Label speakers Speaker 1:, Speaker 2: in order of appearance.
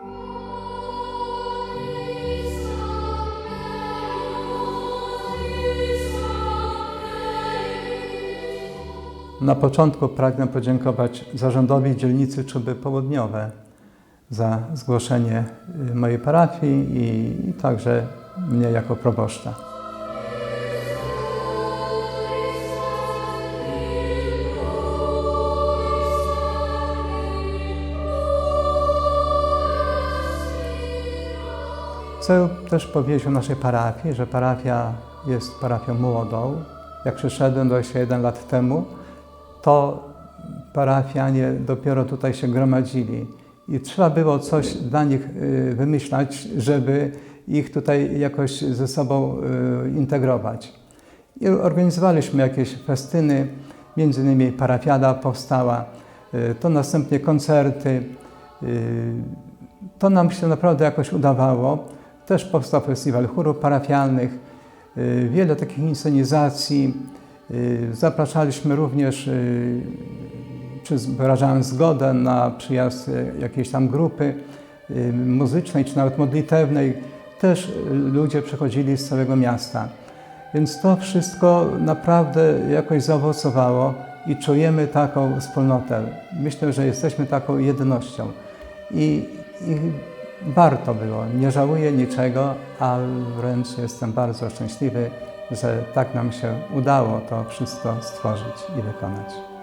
Speaker 1: Na początku pragnę podziękować zarządowi dzielnicy Czuby Południowe za zgłoszenie y, mojej parafii i, i także mnie jako proboszcza. Chcę też powiedzieć o naszej parafii, że parafia jest parafią młodą. Jak przyszedłem 21 lat temu, to parafianie dopiero tutaj się gromadzili i trzeba było coś dla nich y, wymyślać, żeby ich tutaj jakoś ze sobą y, integrować. I organizowaliśmy jakieś festyny, między innymi parafiada powstała, y, to następnie koncerty. To nam się naprawdę jakoś udawało. Też powstał festiwal chórów parafialnych, wiele takich inscenizacji. Zapraszaliśmy również, czy wyrażałem zgodę na przyjazd jakiejś tam grupy muzycznej, czy nawet modlitewnej. Też ludzie przychodzili z całego miasta. Więc to wszystko naprawdę jakoś zaowocowało i czujemy taką wspólnotę. Myślę, że jesteśmy taką jednością. I, i warto było. Nie żałuję niczego, a wręcz jestem bardzo szczęśliwy, że tak nam się udało to wszystko stworzyć i wykonać.